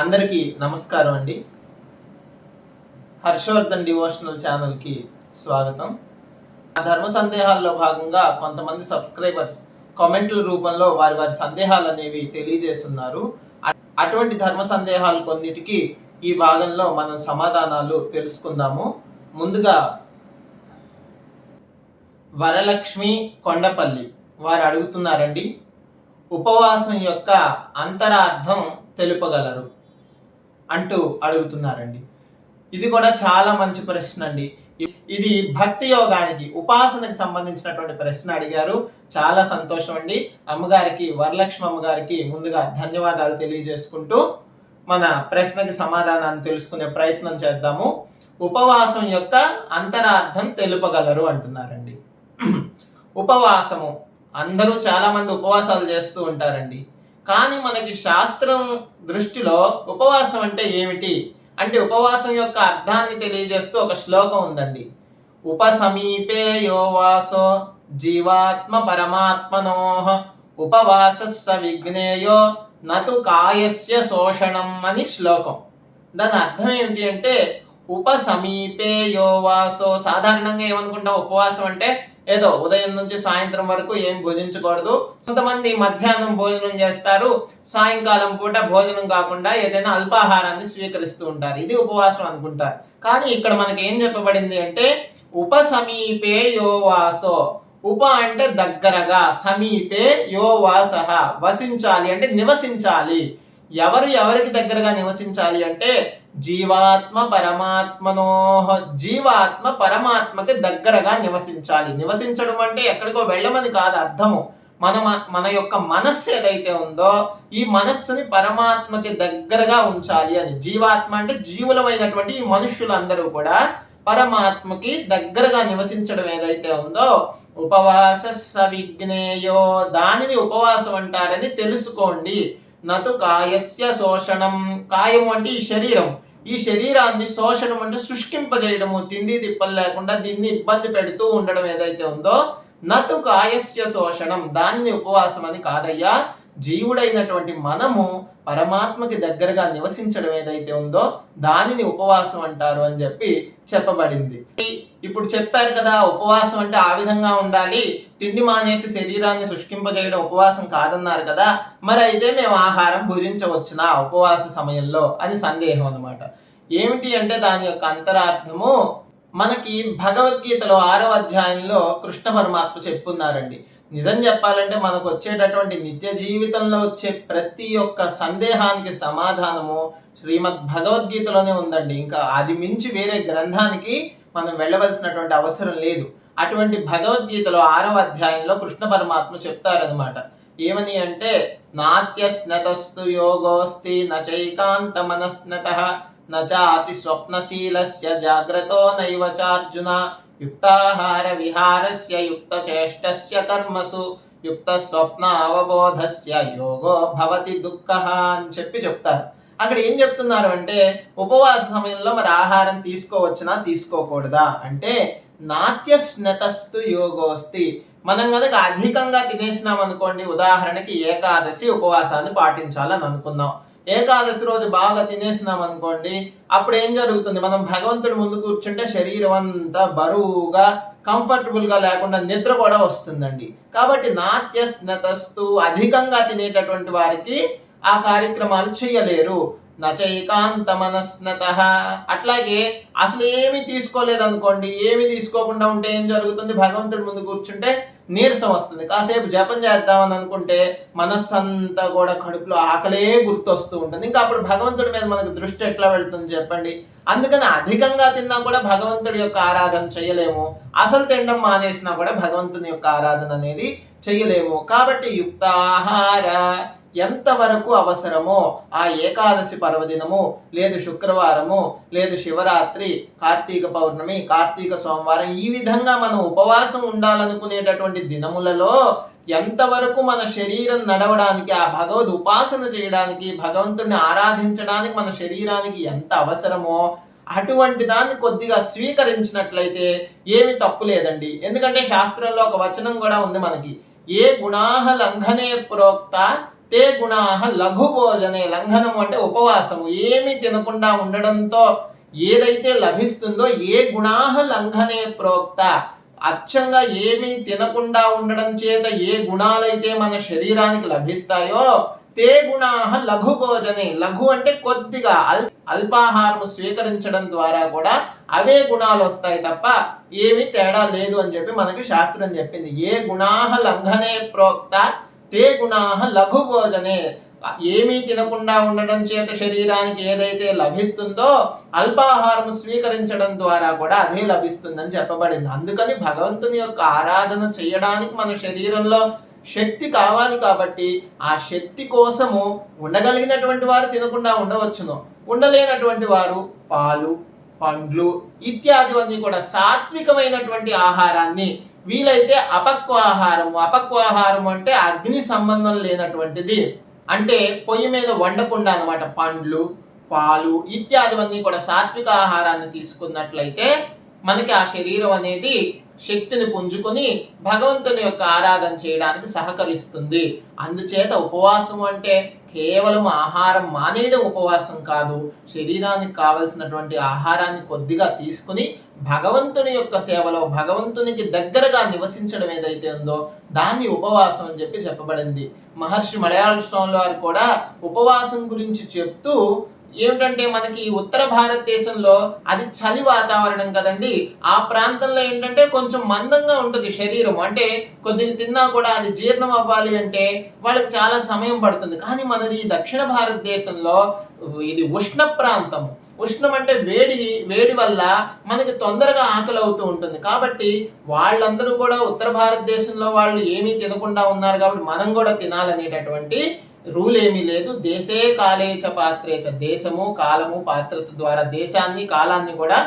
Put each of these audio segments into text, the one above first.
అందరికీ నమస్కారం అండి. హర్షవర్ధన్ డివోషనల్ ఛానల్కి స్వాగతం. ఆ ధర్మ సందేహాల్లో భాగంగా కొంతమంది సబ్స్క్రైబర్స్ కామెంట్ల రూపంలో వారి వారి సందేహాలు అనేవి తెలియజేస్తున్నారు. అటువంటి ధర్మ సందేహాలు కొన్నిటికి ఈ భాగంలో మనం సమాధానాలు తెలుసుకుందాము. ముందుగా వరలక్ష్మి కొండపల్లి వారు అడుగుతున్నారండి. ఉపవాసం యొక్క అంతరార్థం తెలుపగలరు. అంటూ అడుగుతున్నారండి. ఇది కూడా చాలా మంచి ప్రశ్న అండి ఇది భక్తి యోగానికి ఉపాసనకు సంబంధించినటువంటి ప్రశ్న అడిగారు. చాలా సంతోషం అండి. అమ్మగారికి వరలక్ష్మి అమ్మగారికి ముందుగా ధన్యవాదాలు తెలియజేసుకుంటూ మన ప్రశ్నకి సమాధానాన్ని తెలుసుకునే ప్రయత్నం చేద్దాము. ఉపవాసం యొక్క అంతరార్థం తెలుపగలరు అంటున్నారండి. ఉపవాసము. అందరూ చాలామంది ఉపవాసాలు చేస్తూ ఉంటారండి. కానీ మనకి శాస్త్రం దృష్టిలో ఉపవాసం అంటే ఏమిటి? అంటే ఉపవాసం యొక్క అర్థాన్ని తెలియజేస్తూ ఒక శ్లోకం ఉందండి. ఉపసమీపే యోవాసో జీవాత్మ పరమాత్మనోహ ఉపవాస స విఘ్నేయో నతు కాయస్య శోషణం అని శ్లోకం. దాని అర్థం ఏమిటి అంటే ఉపసమీపే యోవాసో సాధారణంగా ఏమనుకుంటాం? ఉపవాసం అంటే ఏదో ఉదయం నుంచి సాయంత్రం వరకు ఏం భుజించకూడదు. కొంతమంది మధ్యాహ్నం భోజనం చేస్తారు. సాయంకాలం పూట భోజనం కాకుండా ఏదైనా అల్పాహారాన్ని స్వీకరిస్తూ ఉంటారు. ఇది ఉపవాసం అనుకుంటారు. కానీ ఇక్కడ మనకి ఏం చెప్పబడింది అంటే ఉపసమీపే యోవాసో. ఉప అంటే దగ్గరగా సమీపే యోవాస. వసించాలి అంటే నివసించాలి. ఎవరు ఎవరికి దగ్గరగా నివసించాలి అంటే జీవాత్మ పరమాత్మనో జీవాత్మ పరమాత్మకి దగ్గరగా నివసించాలి. నివసించడం అంటే ఎక్కడికో వెళ్ళమని కాదు అర్థము. మన మ- మన యొక్క మనస్సు ఏదైతే ఉందో ఈ మనస్సుని పరమాత్మకి దగ్గరగా ఉంచాలి అని. జీవాత్మ అంటే జీవులమైనటువంటి ఈ మనుష్యులందరూ కూడా పరమాత్మకి దగ్గరగా నివసించడం ఏదైతే ఉందో ఉపవాస సవిజ్ఞేయో దానిని ఉపవాసం అంటారని తెలుసుకోండి. నతు కాయస్య శోషణం. కాయం అంటే ఈ శరీరం. ఈ శరీరాన్ని శోషణం అంటే శుష్కింపజేయడము తిండి తిప్పలు లేకుండా దీన్ని ఇబ్బంది పెడుతూ ఉండడం ఏదైతే ఉందో నతు కాయస్య శోషణం. దాన్ని ఉపవాసం అని కాదయ్యా. జీవుడైనటువంటి మనము పరమాత్మకి దగ్గరగా నివసించడం ఏదైతే ఉందో దానిని ఉపవాసం అంటారు అని చెప్పి చెప్పబడింది. ఇప్పుడు చెప్పారు కదా ఉపవాసం అంటే ఆ విధంగా ఉండాలి. తిండి మానేసి శరీరాన్ని శుష్కింపజేయడం ఉపవాసం కాదన్నారు కదా మరి అయితే మేము ఆహారం భుజించవచ్చునా ఉపవాస సమయంలో అని సందేహం అనమాట ఏమిటి అంటే దాని యొక్క అంతరార్థము మనకి భగవద్గీతలో ఆరో అధ్యాయంలో కృష్ణ పరమాత్మ చెప్పున్నారండి. నిజం చెప్పాలంటే మనకు వచ్చేటటువంటి నిత్య జీవితంలో వచ్చే ప్రతి ఒక్క సందేహానికి సమాధానము శ్రీమద్ భగవద్గీతలోనే ఉందండి. ఇంకా అది మించి వేరే గ్రంథానికి మనం వెళ్ళవలసినటువంటి అవసరం లేదు. అటువంటి భగవద్గీతలో ఆరవ అధ్యాయంలో కృష్ణ పరమాత్మ చెప్తారనమాట ఏమని అంటే నాత్యస్నతస్తు యోగోస్తి నచైకాంత మనస్నత నచాతి స్వప్నశీలస్య జాగ్రతో నైవచార్జున యుక్తాహార విహారస్య యుక్త చేష్టస్య కర్మసు యుక్త స్వప్న అవబోధస్య యోగో భవతి దుఃఖ అని చెప్పి చెప్తారు. అక్కడ ఏం చెప్తున్నారు అంటే ఉపవాస సమయంలో మరి ఆహారం తీసుకోవచ్చునా తీసుకోకూడదా? అంటే నాట్యస్నతస్తు యోగోస్తి. మనం కనుక అధికంగా తినేసినాం అనుకోండి ఉదాహరణకి ఏకాదశి ఉపవాసాన్ని పాటించాలని అనుకుందాం. ఏకాదశి రోజు బాగా తినేసినాం అనుకోండి అప్పుడు ఏం జరుగుతుంది? మనం భగవంతుడి ముందు కూర్చుంటే శరీరం అంతా బరువుగా కంఫర్టబుల్గా లేకుండా నిద్ర కూడా వస్తుందండి. కాబట్టి నాట్య స్నతస్తు అధికంగా తినేటటువంటి వారికి ఆ కార్యక్రమాలు చేయలేరు. నచైకాంత మనస్నత అట్లాగే అసలు ఏమి తీసుకోలేదు అనుకోండి ఏమి తీసుకోకుండా ఉంటే ఏం జరుగుతుంది? భగవంతుడి ముందు కూర్చుంటే నీరసం వస్తుంది. కాసేపు జపం చేద్దామని అనుకుంటే మనస్సంతా కూడా కడుపులో ఆకలే గుర్తొస్తూ ఉంటుంది. ఇంకా అప్పుడు భగవంతుడి మీద మనకు దృష్టి ఎట్లా వెళ్తుంది చెప్పండి? అందుకని అధికంగా తిన్నా కూడా భగవంతుడి యొక్క ఆరాధన చేయలేము. అసలు తినడం మానేసినా కూడా భగవంతుని యొక్క ఆరాధన అనేది చేయలేము. కాబట్టి యుక్తాహార ఎంతవరకు అవసరమో ఆ ఏకాదశి పర్వదినము లేదు శుక్రవారము లేదు శివరాత్రి కార్తీక పౌర్ణమి కార్తీక సోమవారం ఈ విధంగా మనం ఉపవాసం ఉండాలనుకునేటటువంటి దినములలో ఎంతవరకు మన శరీరం నడవడానికి ఆ భగవద్ ఉపాసన చేయడానికి భగవంతుడిని ఆరాధించడానికి మన శరీరానికి ఎంత అవసరమో అటువంటి దాన్ని కొద్దిగా స్వీకరించినట్లయితే ఏమి తప్పు లేదండి. ఎందుకంటే శాస్త్రంలో ఒక వచనం కూడా ఉంది మనకి ఏ గుణాహ లంఘనే ప్రోక్త తే గుణాహ లఘు భోజనే లంఘనము అంటే ఉపవాసము. ఏమీ తినకుండా ఉండడంతో ఏదైతే లభిస్తుందో ఏ గుణాహ లంఘనే ప్రోక్త. అచ్చంగా ఏమీ తినకుండా ఉండడం చేత ఏ గుణాలైతే మన శరీరానికి లభిస్తాయో తే గుణాహ లఘు భోజనే. లఘు అంటే కొద్దిగా అల్ అల్పాహారం స్వీకరించడం ద్వారా కూడా అవే గుణాలు వస్తాయి తప్ప ఏమీ తేడా లేదు అని చెప్పి మనకి శాస్త్రం చెప్పింది. ఏ గుణాహ లంఘనే ప్రోక్త తే గుణాహ లఘు భోజనే. ఏమీ తినకుండా ఉండడం చేత శరీరానికి ఏదైతే లభిస్తుందో అల్పాహారం స్వీకరించడం ద్వారా కూడా అదే లభిస్తుందని చెప్పబడింది. అందుకని భగవంతుని యొక్క ఆరాధన చేయడానికి మన శరీరంలో శక్తి కావాలి కాబట్టి ఆ శక్తి కోసము ఉండగలిగినటువంటి వారు తినకుండా ఉండవచ్చును. ఉండలేనటువంటి వారు పాలు పండ్లు ఇత్యాదివన్నీ కూడా సాత్వికమైనటువంటి ఆహారాన్ని వీలైతే అపక్వాహారము. అపక్వాహారం అంటే అగ్ని సంబంధం లేనటువంటిది. అంటే పొయ్యి మీద వండకుండా అనమాట పండ్లు పాలు ఇత్యాదివన్నీ కూడా సాత్విక ఆహారాన్ని తీసుకున్నట్లయితే మనకి ఆ శరీరం అనేది శక్తిని పుంజుకొని భగవంతుని యొక్క ఆరాధన చేయడానికి సహకరిస్తుంది. అందుచేత ఉపవాసం అంటే కేవలం ఆహారం మానేయడం ఉపవాసం కాదు. శరీరానికి కావలసినటువంటి ఆహారాన్ని కొద్దిగా తీసుకుని భగవంతుని యొక్క సేవలో భగవంతునికి దగ్గరగా నివసించడం ఏదైతే ఉందో దాన్ని ఉపవాసం అని చెప్పి చెప్పబడింది. మహర్షి మలయాళ స్వామి వారు కూడా ఉపవాసం గురించి చెప్తూ ఏమిటంటే మనకి ఉత్తర భారతదేశంలో అది చలి వాతావరణం కదండి. ఆ ప్రాంతంలో ఏంటంటే కొంచెం మందంగా ఉంటుంది శరీరం. అంటే కొద్దిగా తిన్నా కూడా అది జీర్ణం అవ్వాలి అంటే వాళ్ళకి చాలా సమయం పడుతుంది. కానీ మనది దక్షిణ భారతదేశంలో ఇది ఉష్ణ ప్రాంతం ఉష్ణం అంటే వేడి వేడి వల్ల మనకి తొందరగా ఆకలి అవుతూ ఉంటుంది. కాబట్టి వాళ్ళందరూ కూడా ఉత్తర భారతదేశంలో వాళ్ళు ఏమీ తినకుండా ఉన్నారు కాబట్టి మనం కూడా తినాలనేటటువంటి రూల్ ఏమీ లేదు. దేశే కాలేచ పాత్రేచ దేశము కాలము పాత్రత ద్వారా దేశాన్ని కాలాన్ని కూడా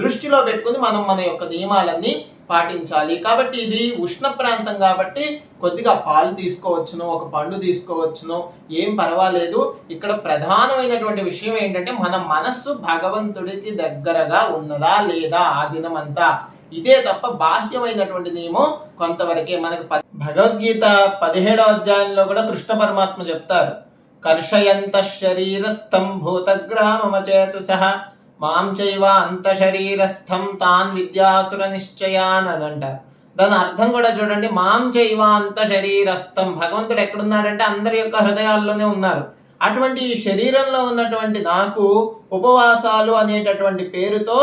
దృష్టిలో పెట్టుకుని మనం మన యొక్క నియమాలన్నీ పాటించాలి. కాబట్టి ఇది ఉష్ణ ప్రాంతం కాబట్టి కొద్దిగా పాలు తీసుకోవచ్చును ఒక పండు తీసుకోవచ్చును ఏం పర్వాలేదు. ఇక్కడ ప్రధానమైనటువంటి విషయం ఏంటంటే మన మనస్సు భగవంతుడికి దగ్గరగా ఉన్నదా లేదా ఆ దినమంతా. ఇదే తప్ప బాహ్యమైనటువంటి నియమం కొంతవరకే మనకు భగవద్గీత పదిహేడవ అధ్యాయంలో కూడా కృష్ణ పరమాత్మ చెప్తారు కర్షయంత శరీరస్థం భూతగ్రామచేత సహ మాం చైవ అంత శరీరస్థం తాన్ విద్యాసుర నిశ్చయాన్ అని అంటారు. దాని అర్థం కూడా చూడండి మాం చైవ అంత శరీరస్థం భగవంతుడు ఎక్కడున్నాడంటే అందరి యొక్క హృదయాల్లోనే ఉన్నారు. అటువంటి శరీరంలో ఉన్నటువంటి నాకు ఉపవాసాలు అనేటటువంటి పేరుతో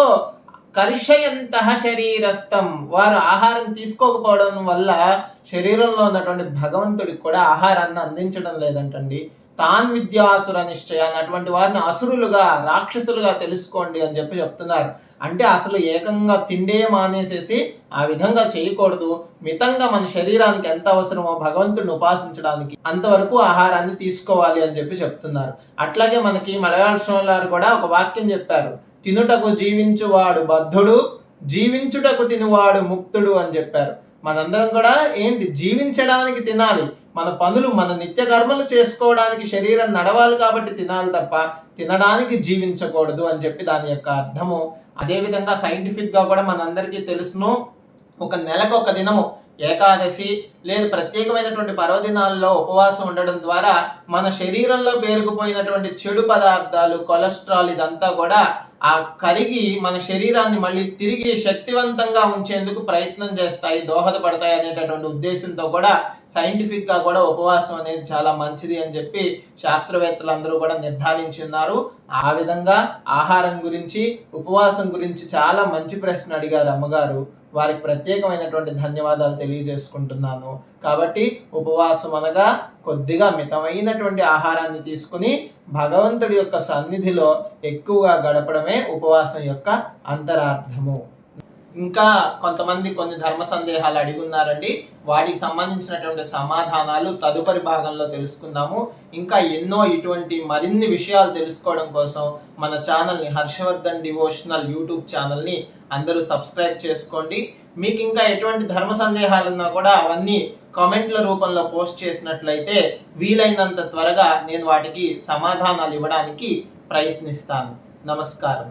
కర్షయంత శరీరస్థం. వారు ఆహారం తీసుకోకపోవడం వల్ల శరీరంలో ఉన్నటువంటి భగవంతుడికి కూడా ఆహారాన్ని అందించడం లేదంటండి. తాన్ విద్యాసుర నిశ్చయాన్ని అటువంటి వారిని అసురులుగా రాక్షసులుగా తెలుసుకోండి అని చెప్పి చెప్తున్నారు. అంటే అసలు ఏకంగా తిండే మానేసేసి ఆ విధంగా చేయకూడదు. మితంగా మన శరీరానికి ఎంత అవసరమో భగవంతుడిని ఉపాసించడానికి అంతవరకు ఆహారాన్ని తీసుకోవాలి అని చెప్పి చెప్తున్నారు. అట్లాగే మనకి మలయాళ కూడా ఒక వాక్యం చెప్పారు. తినుటకు జీవించువాడు బద్ధుడు జీవించుటకు తినువాడు ముక్తుడు అని చెప్పారు. మనందరం కూడా ఏంటి? జీవించడానికి తినాలి. మన పనులు మన నిత్య కర్మలు చేసుకోవడానికి శరీరం నడవాలి కాబట్టి తినాలి తప్ప తినడానికి జీవించకూడదు అని చెప్పి దాని యొక్క అర్థము. అదేవిధంగా సైంటిఫిక్గా కూడా మనందరికీ తెలుసును. ఒక నెలకు ఒక దినము ఏకాదశి లేదు ప్రత్యేకమైనటువంటి పర్వదినాల్లో ఉపవాసం ఉండడం ద్వారా మన శరీరంలో పేరుకుపోయినటువంటి చెడు పదార్థాలు కొలెస్ట్రాల్ ఇదంతా కూడా ఆ కరిగి మన శరీరాన్ని మళ్ళీ తిరిగి శక్తివంతంగా ఉంచేందుకు ప్రయత్నం చేస్తాయి దోహదపడతాయి అనేటటువంటి ఉద్దేశంతో కూడా సైంటిఫిక్గా కూడా ఉపవాసం అనేది చాలా మంచిది అని చెప్పి శాస్త్రవేత్తలు అందరూ కూడా నిర్ధారించి ఉన్నారు ఆ విధంగా ఆహారం గురించి ఉపవాసం గురించి చాలా మంచి ప్రశ్న అడిగారు అమ్మగారు. వారికి ప్రత్యేకమైనటువంటి ధన్యవాదాలు తెలియజేసుకుంటున్నాను. కాబట్టి ఉపవాసం అనగా కొద్దిగా మితమైనటువంటి ఆహారాన్ని తీసుకుని భగవంతుడి యొక్క సన్నిధిలో ఎక్కువగా గడపడమే ఉపవాసం యొక్క అంతరార్థము. ఇంకా కొంతమంది కొన్ని ధర్మ సందేహాలు అడిగి ఉన్నారండి వాటికి సంబంధించినటువంటి సమాధానాలు తదుపరి భాగంలో తెలుసుకుందాము. ఇంకా ఎన్నో ఇటువంటి మరిన్ని విషయాలు తెలుసుకోవడం కోసం మన ఛానల్ని హర్షవర్ధన్ డివోషనల్ యూట్యూబ్ ఛానల్ని అందరూ సబ్స్క్రైబ్ చేసుకోండి. మీకు ఇంకా ఎటువంటి ధర్మ సందేహాలు ఉన్నా కూడా అవన్నీ కామెంట్ల రూపంలో పోస్ట్ చేసినట్లయితే వీలైనంత త్వరగా నేను వాటికి సమాధానాలు ఇవ్వడానికి ప్రయత్నిస్తాను. నమస్కారం.